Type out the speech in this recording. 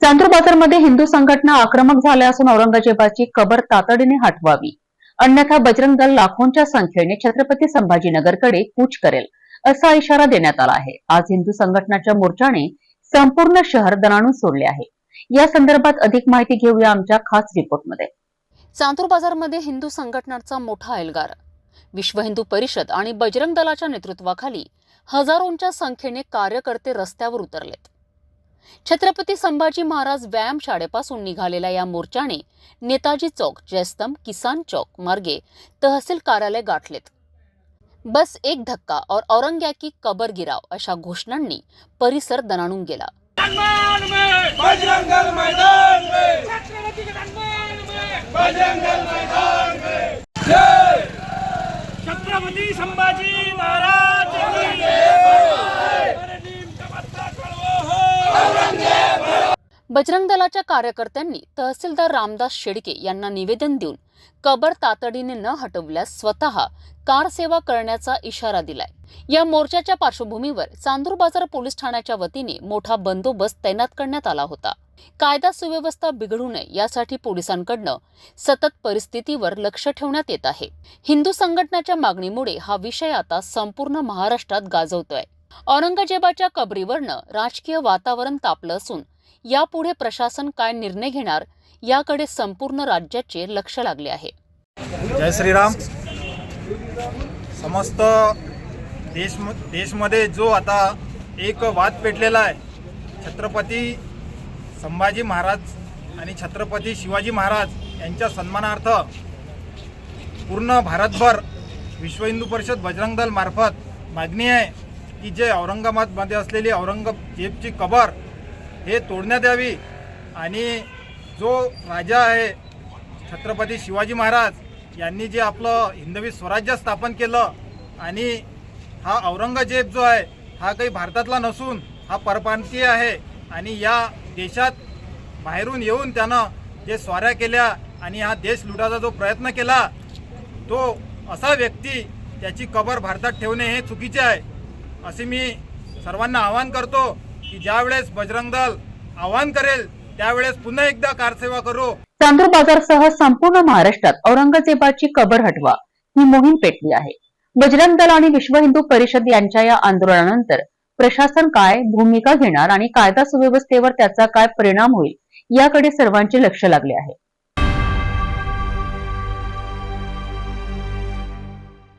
चांदूर बाजारमध्ये हिंदू संघटना आक्रमक झाल्या असून औरंगजेबाची कबर तातडीने हटवावी. अन्यथा बजरंग दल लाखोंच्या संख्येने छत्रपती संभाजीनगरकडे कूच करेल असा इशारा देण्यात आला आहे. आज हिंदू संघटनाच्या मोर्चाने संपूर्ण शहर दणाणून सोडले आहे. या संदर्भात अधिक माहिती घेऊया आमच्या खास रिपोर्टमध्ये. चांदूर बाजारमध्ये हिंदू संघटनांचा मोठा एल्गार. विश्व हिंदू परिषद आणि बजरंग दलाच्या नेतृत्वाखाली हजारोंच्या संख्येने कार्यकर्ते रस्त्यावर उतरलेत. छत्रपती संभाजी महाराज व्यायाम शाळेपासून निघालेल्या या मोर्चाने नेताजी चौक जयस्तंभ किसान चौक मार्गे तहसील कार्यालय गाठलेत. बस एक धक्का और औरंग्या की कबर गिराव अशा घोषणांनी परिसर दणाणून गेला. छत्रपति संभाजी महाराज की जय। अरे नीम का पत्ता कड़वा हो बजरंग दलाच्या कार्यकर्त्यांनी तहसीलदार रामदास शेडके यांना निवेदन देऊन कबर तातडीने न हटवल्यास स्वतः कार सेवा करण्याचा इशारा दिलाय. या मोर्चाच्या पार्श्वभूमीवर चांदूर बाजार पोलीस ठाण्याच्या वतीने मोठा बंदोबस्त तैनात करण्यात आला होता. कायदा सुव्यवस्था बिघडू नये यासाठी पोलिसांकडनं सतत परिस्थितीवर लक्ष ठेवण्यात येत आहे. हिंदू संघटनाच्या मागणीमुळे हा विषय आता संपूर्ण महाराष्ट्रात गाजवतोय. औरंगजेबाच्या कबरीवरनं राजकीय वातावरण तापलं असून यापुढे प्रशासन काय निर्णय घेणार याकडे संपूर्ण राज्याचे लक्ष लागले आहे. जय श्रीराम. समस्त देश देशमध्ये जो आता एक वाद पेटलेला आहे छत्रपती संभाजी महाराज आणि छत्रपती शिवाजी महाराज यांच्या सन्मानार्थ पूर्ण भारतभर विश्व हिंदू परिषद बजरंग दल मार्फत मागणी आहे की जे औरंगाबादमध्ये असलेली औरंगजेबची कबर हे तोडण्यात यावी. आणि जो राजा आहे छत्रपती शिवाजी महाराज यांनी जे आपलं हिंदवी स्वराज्य स्थापन केलं आणि हा औरंगजेब जो आहे हा काही भारतातला नसून हा परप्रांतीय आहे. आणि या देशात बाहेरून येऊन त्यानं जे स्वाऱ्या केल्या आणि हा देश लुटायचा जो प्रयत्न केला तो असा व्यक्ती त्याची कबर भारतात ठेवणे हे चुकीचे आहे. असे मी सर्वांना आवाहन करतो. की ज्यावेळेस बजरंग दल आवाहन करेल त्यावेळेस पुन्हा एकदा कारसेवा करू. चांदूर बाजारसह संपूर्ण महाराष्ट्रात औरंगजेबाची कबर हटवा ही मोहीम पेटली आहे. बजरंग दल आणि विश्व हिंदू परिषद यांच्या या आंदोलनानंतर प्रशासन काय भूमिका घेणार आणि कायदा सुव्यवस्थेवर त्याचा काय परिणाम होईल याकडे सर्वांचे लक्ष लागले आहे.